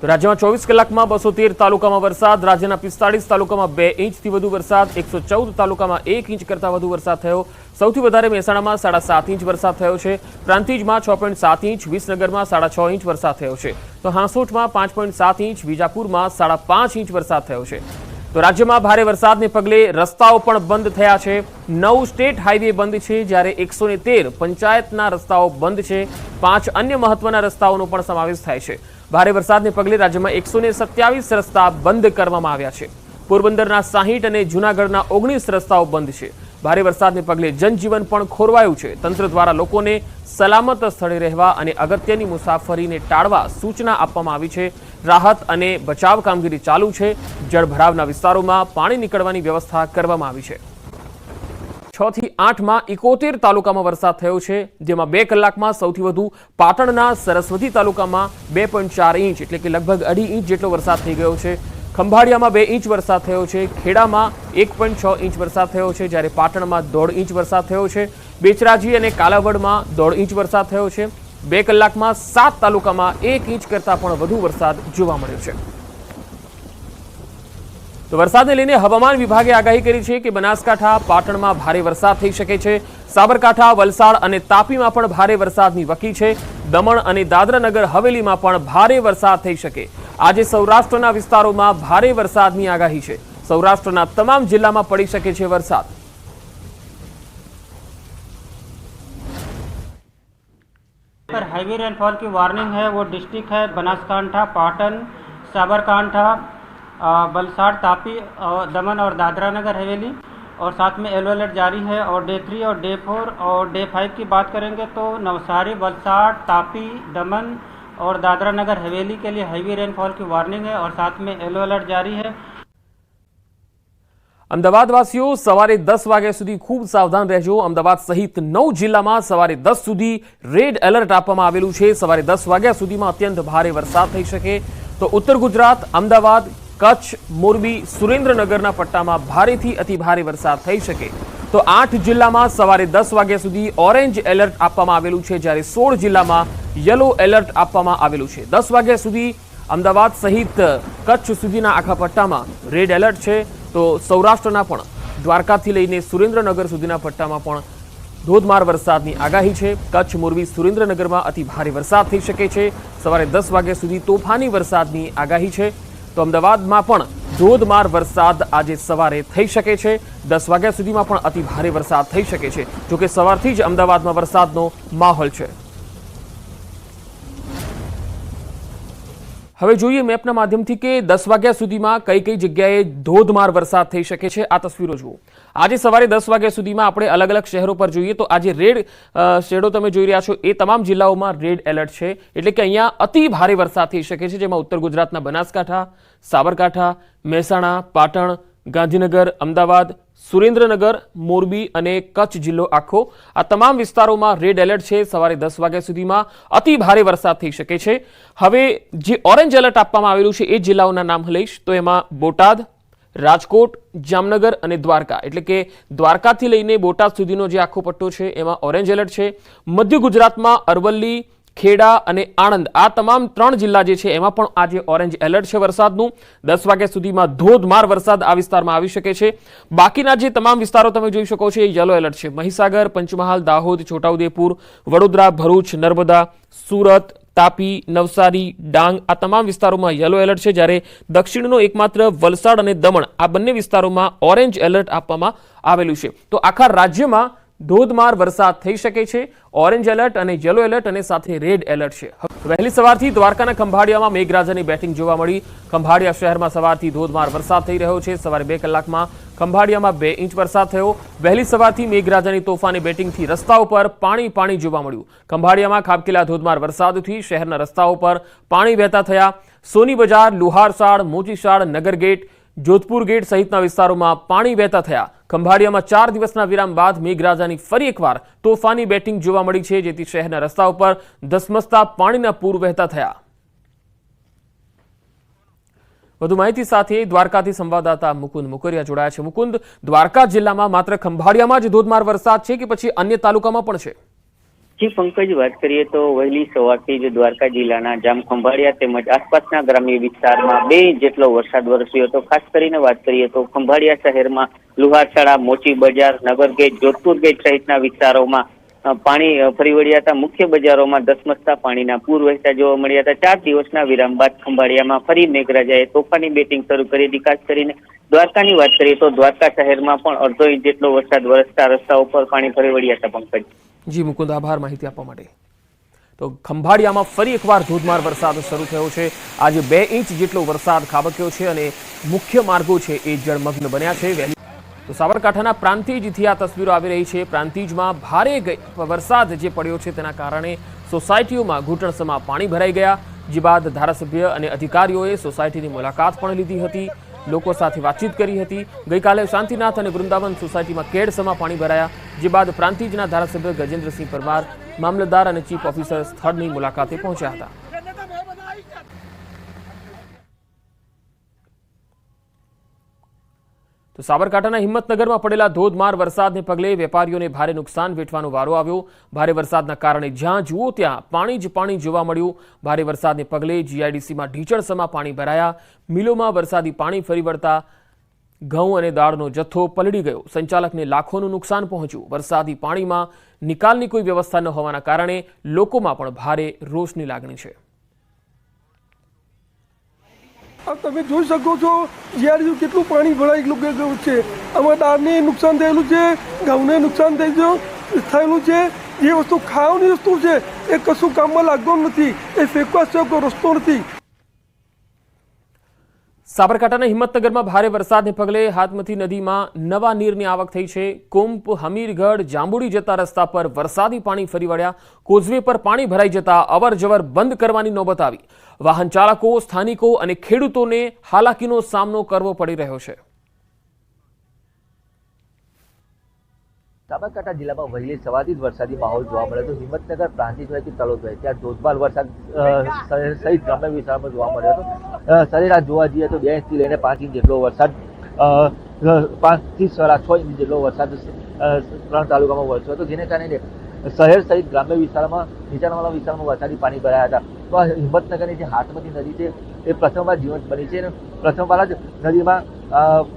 તો રાજ્યમાં ચોવીસ કલાકમાં બસો તેર તાલુકામાં વરસાદ, રાજ્યના પિસ્તાળીસ તાલુકામાં બે ઇંચથી વધુ વરસાદ, એકસો ચૌદ તાલુકામાં એક ઇંચ કરતાં વધુ વરસાદ થયો. સૌથી વધારે મહેસાણામાં સાડા સાત ઇંચ વરસાદ થયો છે. પ્રાંતિજમાં છ પોઈન્ટ સાત ઇંચ, વિસનગરમાં સાડા છ ઇંચ વરસાદ થયો છે. તો હાંસોટમાં પાંચ પોઈન્ટ સાત ઇંચ, વિજાપુરમાં સાડા પાંચ ઇંચ વરસાદ થયો છે. તો રાજ્યમાં ભારે વરસાદને પગલે રસ્તાઓ પણ બંધ થયા છે. નવ સ્ટેટ હાઈવે બંધ છે, જ્યારે એકસો પંચાયતના રસ્તાઓ બંધ છે. પાંચ અન્ય મહત્વના રસ્તાઓનો પણ સમાવેશ થાય છે. ભારે વરસાદને પગલે રાજ્યમાં એકસો સત્યાવીસ રસ્તા બંધ કરવામાં આવ્યા છે. પોરબંદરના સાહીઠ અને જૂનાગઢના ઓગણીસ રસ્તાઓ બંધ છે. ભારે વરસાદને પગલે જનજીવન પણ ખોરવાયું છે. તંત્ર દ્વારા લોકોને સલામત સ્થળે રહેવા અને અગત્યની મુસાફરીને ટાળવા સૂચના આપવામાં આવી છે. રાહત અને બચાવ કામગીરી ચાલુ છે. જળભરાવના વિસ્તારોમાં પાણી નીકળવાની વ્યવસ્થા કરવામાં આવી છે. છ થી આઠમાં ઇકોતેર તાલુકામાં વરસાદ થયો છે, જેમાં બે કલાકમાં સૌથી વધુ પાટણના સરસ્વતી તાલુકામાં બે ઇંચ એટલે કે લગભગ અઢી ઇંચ જેટલો વરસાદ થઈ ગયો છે. ખંભાળિયામાં બે ઇંચ વરસાદ થયો છે, ખેડામાં એક ઇંચ વરસાદ થયો છે, જ્યારે પાટણમાં દોઢ ઇંચ વરસાદ થયો છે. બેચરાજી અને કાલાવડમાં દોઢ ઇંચ વરસાદ થયો છે. બે કલાકમાં સાત તાલુકામાં એક ઇંચ કરતાં પણ વધુ વરસાદ જોવા મળ્યો છે. તો વરસાદને લઈને હવામાન વિભાગે આગાહી કરી છે કે બનાસકાંઠા પાટણમાં ભારે વરસાદ થઈ શકે છે સાબરકાંઠા વલસાડ અને તાપીમાં પણ ભારે વરસાદની વકી છે દમણ અને દાદરાનગર હવેલીમાં પણ ભારે વરસાદ થઈ શકે આજે સૌરાષ્ટ્રના વિસ્તારોમાં ભારે વરસાદની આગાહી છે સૌરાષ્ટ્રના તમામ જિલ્લામાં પડી શકે છે વરસાદ पर हैवी रेनफॉल की वार्निंग है वो डिस्ट्रिक्ट है बनासकांठा पाटन साबरकांठा अ, वलसाड़ तापी और दमन और दादरा नगर हवेली और साथ में येलो अलर्ट जारी है और डे थ्री और डे फोर और डे फाइव की बात करेंगे तो नवसारी वलसाड़ तापी दमन और दादरा नगर हवेली के लिए हैवी रेनफॉल की वार्निंग है और साथ में येलो अलर्ट जारी है અમદાવાદવાસીઓ સવારે દસ વાગ્યા સુધી ખૂબ સાવધાન રહેજો અમદાવાદ સહિત નવ જિલ્લામાં સવારે દસ સુધી રેડ એલર્ટ આપવામાં આવેલું છે સવારે દસ વાગ્યા સુધીમાં અત્યંત ભારે વરસાદ થઈ શકે તો ઉત્તર ગુજરાત અમદાવાદ કચ્છ, મોરબી, સુરેન્દ્રનગરના પટ્ટામાં ભારેથી અતિ ભારે વરસાદ થઈ શકે. તો આઠ જિલ્લામાં સવારે દસ વાગ્યા સુધી ઓરેન્જ એલર્ટ આપવામાં આવેલું છે, જ્યારે સોળ જિલ્લામાં યલો એલર્ટ આપવામાં આવેલું છે. દસ વાગ્યા સુધી અમદાવાદ સહિત કચ્છ સુધીના આખા પટ્ટામાં રેડ એલર્ટ છે. તો સૌરાષ્ટ્રના પણ દ્વારકાથી લઈને સુરેન્દ્રનગર સુધીના પટ્ટામાં પણ ધોધમાર વરસાદની આગાહી છે. કચ્છ, મોરબી, સુરેન્દ્રનગરમાં અતિ ભારે વરસાદ થઈ શકે છે. સવારે દસ વાગ્યા સુધી તોફાની વરસાદની આગાહી છે. તો અમદાવાદમાં પણ ધોધમાર વરસાદ આજે સવારે થઈ શકે છે. દસ વાગ્યા સુધીમાં પણ અતિ ભારે વરસાદ થઈ શકે છે. જોકે સવારથી જ અમદાવાદમાં વરસાદનો માહોલ છે. હવે જોઈએ મેપના માધ્યમથી કે દસ વાગ્યા સુધીમાં કઈ કઈ જગ્યાએ ધોધમાર વરસાદ થઈ શકે છે. આ તસવીરો જુઓ. આજે સવારે દસ વાગ્યા સુધીમાં આપણે અલગ અલગ શહેરો પર જોઈએ તો આજે રેડ શેડો તમે જોઈ રહ્યા છો. એ તમામ જિલ્લાઓમાં રેડ એલર્ટ છે. એટલે કે અહીંયા અતિ ભારે વરસાદ થઈ શકે છે, જેમાં ઉત્તર ગુજરાતના બનાસકાંઠા, સાબરકાંઠા, મહેસાણા, પાટણ ગાંધીનગર, અમદાવાદ, સુરેન્દ્રનગર, મોરબી અને કચ્છ જિલ્લો આખો. આ તમામ વિસ્તારોમાં રેડ એલર્ટ છે. સવારે દસ વાગ્યા સુધીમાં અતિ ભારે વરસાદ થઈ શકે છે. હવે જે ઓરેન્જ એલર્ટ આપવામાં આવેલું છે એ જિલ્લાઓના નામ લઈશ. તો એમાં બોટાદ, રાજકોટ, જામનગર અને દ્વારકા. એટલે કે દ્વારકાથી લઈને બોટાદ સુધીનો જે આખો પટ્ટો છે, એમાં ઓરેન્જ એલર્ટ છે. મધ્ય ગુજરાતમાં અરવલ્લી ખેડા અને આણંદ, આ તમામ ત્રણ જિલ્લા જે છે, એમાં પણ આજે ઓરેન્જ એલર્ટ છે વરસાદનું. દસ વાગ્યા સુધીમાં ધોધમાર વરસાદ આ વિસ્તારમાં આવી શકે છે. બાકીના જે તમામ વિસ્તારો તમે જોઈ શકો છો, એ યલો એલર્ટ છે. મહીસાગર, પંચમહાલ, દાહોદ, છોટાઉદેપુર, વડોદરા, ભરૂચ, નર્મદા, સુરત, તાપી, નવસારી, ડાંગ, આ તમામ વિસ્તારોમાં યલો એલર્ટ છે. જ્યારે દક્ષિણનો એકમાત્ર વલસાડ અને દમણ, આ બંને વિસ્તારોમાં ઓરેન્જ એલર્ટ આપવામાં આવેલું છે. તો આખા રાજ્યમાં ધોધમાર વરસાદ થઈ શકે છે, ઓરેન્જ એલર્ટ અને યલો એલર્ટ અને સાથે રેડ એલર્ટ છે. વહેલી સવારથી દ્વારકાના ખંભાળિયામાં મેઘરાજાની બેટિંગ જોવા મળી. ખંભાળિયા શહેરમાં સવારથી ધોધમાર વરસાદ થઈ રહ્યો છે. સવારે બે કલાકમાં ખંભાળિયામાં બે ઇંચ વરસાદ થયો. વહેલી સવારથી મેઘરાજાની તોફાની બેટિંગથી રસ્તાઓ પર પાણી પાણી જોવા મળ્યું. ખંભાળિયામાં ખાબકેલા ધોધમાર વરસાદથી શહેરના રસ્તાઓ પર પાણી વહેતા થયા. સોની બજાર લુહારસાડ નગર નગરગેટ જોધપુર ગેટ સહિતના વિસ્તારોમાં પાણી વહેતા થયા. ખંભાળિયામાં ચાર દિવસના વિરામ બાદ મેઘરાજાની ફરી એકવાર તોફાની બેટિંગ જોવા મળી છે, જેથી શહેરના રસ્તા ઉપર ધસમસતા પાણીના પૂર વહેતા થયા. વધુ માહિતી સાથે દ્વારકાથી સંવાદદાતા મુકુંદ મુકરિયા જોડાયા છે. મુકુંદ, દ્વારકા જિલ્લામાં માત્ર ખંભાળિયામાં જ ધોધમાર વરસાદ છે કે પછી અન્ય તાલુકામાં પણ છે? જી, પંકજ, વાત કરીએ તો વહેલી સવારથી જ દ્વારકા જિલ્લાના જામખંભાળિયા તેમજ આસપાસના ગ્રામ્ય વિસ્તારમાં બે જેટલો વરસાદ વરસ્યો હતો. ખાસ કરીને વાત કરીએ તો ખંભાળિયા શહેરમાં લુહારશાળા મોચી બજાર, નગર ગેટ, જોધપુર ગેટ સહિતના વિસ્તારોમાં પાણી ફરી વળ્યા હતા. મુખ્ય બજારોમાં ધસમસતા પાણીના પૂર વહેતા જોવા મળ્યા હતા. ચાર દિવસના વિરામ બાદ ખંભાળિયામાં ફરી મેઘરાજાએ તોફાની બેટિંગ શરૂ કરી હતી. ખાસ કરીને દ્વારકાની વાત કરીએ તો દ્વારકા શહેરમાં પણ અડધો ઇંચ જેટલો વરસાદ વરસતા રસ્તાઓ પર પાણી ફરી વળ્યા હતા, પંકજ. જી, મુકુંદ આભાર માહિતી આપવા માટે. તો ખંભાળિયામાં ફરી એકવાર ધોધમાર વરસાદ શરૂ થયો છે. આજે બે ઇંચ જેટલો વરસાદ ખાબક્યો છે અને મુખ્ય માર્ગો છે એ જળમગ્ન બન્યા છે. વહેલી તો સાબરકાંઠાના પ્રાંતિજથી આ તસવીરો આવી રહી છે. પ્રાંતિજમાં ભારે વરસાદ જે પડ્યો છે તેના કારણે સોસાયટીઓમાં ઘૂંટણસમાં પાણી ભરાઈ ગયા. જે બાદ ધારાસભ્ય અને અધિકારીઓએ સોસાયટીની મુલાકાત પણ લીધી હતી. લોકો સાથે વાતચીત કરી હતી. ગઈકાલે શાંતિનાથ અને વૃંદાવન સોસાયટીમાં કેડસમાં પાણી ભરાયા. જે બાદ પ્રાંતિજના ધારાસભ્ય ગજેન્દ્રસિંહ પરમાર, મામલતદાર અને ચીફ ઓફિસર સ્થળની મુલાકાતે પહોંચ્યા હતા. તો સાબરકાંઠાના હિંમતનગરમાં પડેલા ધોધમાર વરસાદને પગલે વેપારીઓને ભારે નુકસાન વેઠવાનો વારો આવ્યો. ભારે વરસાદના કારણે જ્યાં જુઓ ત્યાં પાણી જ પાણી જોવા મળ્યું. ભારે વરસાદને પગલે જીઆઈડીસીમાં ઢીચણસમાં પાણી ભરાયા. મિલોમાં વરસાદી પાણી ફરી વળતા ઘઉં અને દાળનો જથ્થો પલળી ગયો. સંચાલકને લાખોનું નુકસાન પહોંચ્યું. વરસાદી પાણીમાં નિકાલની કોઈ વ્યવસ્થા ન હોવાના કારણે લોકોમાં પણ ભારે રોષની લાગણી છે. આ તમે જોઈ શકો છો જીઆરયુ કેટલું પાણી ભરાઈ ગયું છે. આમાં દાળને નુકસાન થયેલું છે, ઘઉંને નુકસાન થયેલું થયેલું છે. જે વસ્તુ ખાવાની વસ્તુ છે, એ કશું કામમાં લાગતો નથી. એ ફેંકવા સિવાય કોઈ રસ્તો નથી. સાબરકાંઠાના હિંમતનગરમાં ભારે વરસાદને પગલે હાથમતી નદીમાં નવા નીરની આવક થઈ છે. કુંપ હમીરગઢ, જાંબુડી જતા રસ્તા પર વરસાદી પાણી ફરી વળ્યા. કોઝવે પર પાણી ભરાઈ જતા અવરજવર બંધ કરવાની નોબત આવી. વાહન ચાલકો, સ્થાનિકો અને ખેડૂતોને હાલાકીનો સામનો કરવો પડી રહ્યો છે. સાબરકાંઠા જિલ્લામાં વહેલી સવારથી જ વરસાદી માહોલ જોવા મળે તો હિંમતનગર, પ્રાંતિજ હોય કે તલોદ હોય, ત્યાં ધોધમાર વરસાદ સહિત ગ્રામ્ય વિસ્તારમાં જોવા મળ્યો હતો. સરેરાશ જોવા જઈએ તો બે ઇંચથી લઈને પાંચ ઇંચ જેટલો વરસાદ પાંચથી સાડા છ ઇંચ જેટલો વરસાદ ત્રણ તાલુકામાં વરસ્યો હતો, જેને કારણે શહેર સહિત ગ્રામ્ય વિસ્તારમાં, નીચાણવાળા વિસ્તારમાં વરસાદી પાણી ભરાયા હતા. તો આ હિંમતનગરની જે હાથમતી નદી છે, એ પ્રથમવાર જીવંત બની છે અને પ્રથમવાર જ નદીમાં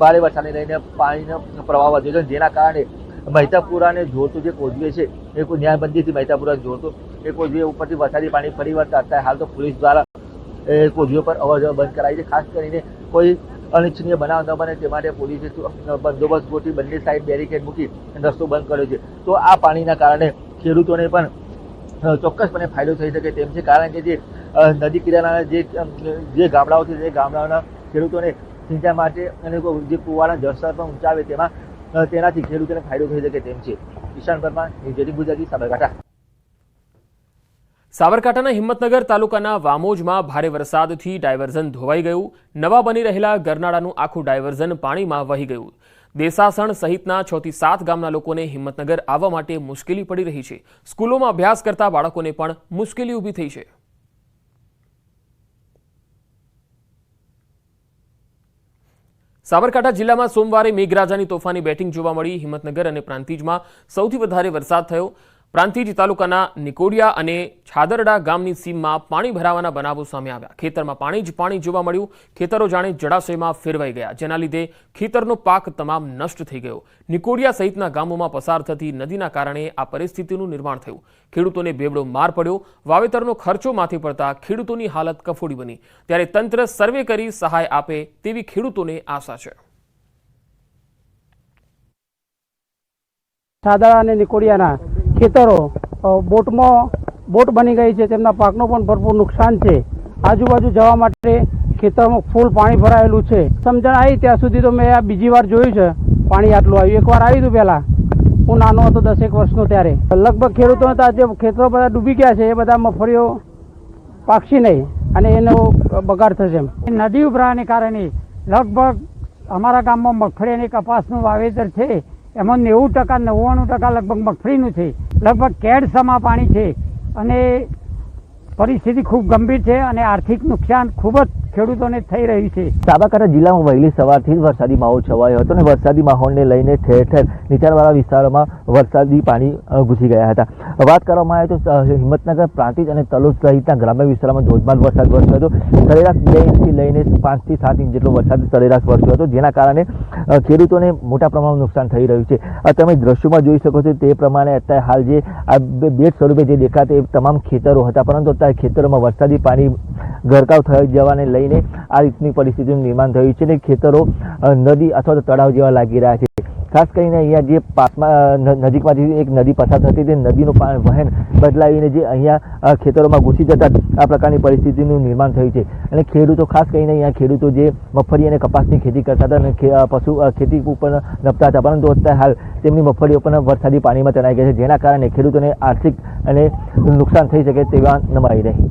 ભારે વરસાદને લઈને પાણીનો પ્રવાહ વધ્યો છે, જેના કારણે મહેતાપુરાને જોડતું જે કોઝવે છે, એ કોઈ ન્યાયબંધીથી મહેતાપુરાને જોડતું. એ કોઝવે ઉપરથી વરસાદી પાણી ફરી વળતા અત્યારે હાલ તો પોલીસ દ્વારા એ કોઝવે પર અવર બંધ કરાવી છે. ખાસ કરીને કોઈ અનિચ્છનીય બનાવ ન બને તે માટે પોલીસે બંદોબસ્ત ગોઠવી, બંને સાઈડ બેરિકેડ મૂકી રસ્તો બંધ કર્યો છે. તો આ પાણીના કારણે ખેડૂતોને પણ ચોક્કસપણે ફાયદો થઈ શકે તેમ છે. કારણ કે જે નદી કિનારાના જે જે ગામડાઓ છે તે ગામડાઓના ખેડૂતોને સિંચાઈ માટે અને જે કુવાના જળસ્તર પણ ઊંચા આવે તેમાં તેનાથી ખેડૂતોને ફાયદો થઈ શકે તેમ છે. ઈશાન પરમાર ન્યૂઝ ગુજરાતી સાબરકાંઠા. સાબરકાંઠાના હિંમતનગર તાલુકાના વામોજમાં ભારે વરસાદથી ડાયવર્ઝન ધોવાઈ ગયું. નવા બની રહેલા ગરનાળાનું આખું ડાયવર્ઝન પાણીમાં વહી ગયું. દેસાસણ સહિતના છ થી સાત ગામના લોકોને હિંમતનગર આવવા માટે મુશ્કેલી પડી રહી છે. સ્કૂલોમાં અભ્યાસ કરતા બાળકોને પણ મુશ્કેલી ઊભી થઈ છે. સાબરકાંઠા જિલ્લામાં સોમવારે મેઘરાજાની તોફાની બેટિંગ જોવા મળી. હિંમતનગર અને પ્રાંતિજમાં સૌથી વધારે વરસાદ થયો. પ્રાંતિજ તાલુકાના નિકોડિયા અને છાદરડા ગામની સીમમાં પાણી ભરાવાના બનાવો સામે આવ્યા. ખેતરમાં પાણી જ પાણી જોવા મળ્યું. ખેતરો જાણે જળાશયમાં ફેરવાઈ ગયા, જેના લીધે ખેતરનો પાક તમામ નષ્ટ થઈ ગયો. નિકોડિયા સહિતના ગામોમાં પસાર થતી નદીના કારણે આ પરિસ્થિતિનું નિર્માણ થયું. ખેડૂતોને બેવડો માર પડ્યો. વાવેતરનો ખર્ચો માથે પડતા ખેડૂતોની હાલત કફોડી બની. ત્યારે તંત્ર સર્વે કરી સહાય આપે તેવી ખેડૂતોને આશા છે. સાદડા અને નિકોડિયાના ખેતરો બોટમાં બોટ બની ગઈ છે, તેમના પાકનું પણ ભરપૂર નુકસાન છે. આજુબાજુ જવા માટે ખેતરમાં ફૂલ પાણી ભરાયેલું છે. સમજણ આવી ત્યાં સુધી તો મેં આ બીજી વાર જોયું છે. પાણી આટલું આવ્યું. એકવાર આવ્યું હતું પહેલાં. હું નાનો હતો દસેક વર્ષનો ત્યારે. લગભગ ખેડૂતોને તો જે ખેતરો બધા ડૂબી ગયા છે. એ બધા મગફળીઓ પાકશી નહીં અને એનો બગાડ થશે નદી ઉભરાને કારણે લગભગ અમારા ગામમાં મગફળી અને કપાસનું વાવેતર છે. એમાં નેવું ટકા, નવ્વાણું ટકા લગભગ મગફળીનું છે. લગભગ કેડ સમા પાણી છે. અને પરિસ્થિતિ ખૂબ ગંભીર છે અને આર્થિક નુકસાન ખૂબ જ ખેડૂતોને થઈ રહી છે. સાબરકાંઠા જિલ્લામાં વહેલી સવારથી વરસાદી માહોલ છવાયો હતો અને વરસાદી માહોલને લઈને ઠેર ઠેર નીચાણવાળા વિસ્તારોમાં વરસાદી પાણી ઘૂસી ગયા હતા. વાત કરવામાં આવે તો હિંમતનગર, પ્રાંતિજ અને તલોદ સહિતના ગ્રામ્ય વિસ્તારોમાં ધોધમાર વરસાદ વરસ્યો હતો. સરેરાશ બે ઇંચથી લઈને પાંચથી સાત ઇંચ જેટલો વરસાદ સરેરાશ વરસ્યો હતો, જેના કારણે ખેડૂતોને મોટા પ્રમાણમાં નુકસાન થઈ રહ્યું છે. તમે દ્રશ્યોમાં જોઈ શકો છો તે પ્રમાણે અત્યારે હાલ જે આ બેટ સ્વરૂપે જે દેખાતા એ તમામ ખેતરો હતા, પરંતુ અત્યારે ખેતરોમાં વરસાદી પાણી ગરકાવ થઈ જવાને લઈને આ રીતની પરિસ્થિતિનું નિર્માણ થયું છે અને ખેતરો નદી અથવા તો તળાવ જેવા લાગી રહ્યા છે. ખાસ કરીને અહીંયા જે પાકમાં નજીકમાંથી એક નદી પસાર થતી તે નદીનું પાણી વહેન બદલાવીને જે અહીંયા ખેતરોમાં ઘૂસી જતા આ પ્રકારની પરિસ્થિતિનું નિર્માણ થયું છે. અને ખેડૂતો, ખાસ કરીને અહીંયા ખેડૂતો જે મગફળી અને કપાસની ખેતી કરતા હતા અને પશુ ખેતી ઉપર નપતા હતા, પરંતુ અત્યારે હાલ તેમની મગફળીઓ પણ વરસાદી પાણીમાં તણાઈ ગઈ છે, જેના કારણે ખેડૂતોને આર્થિક અને નુકસાન થઈ શકે તેવા નમાઈ રહી.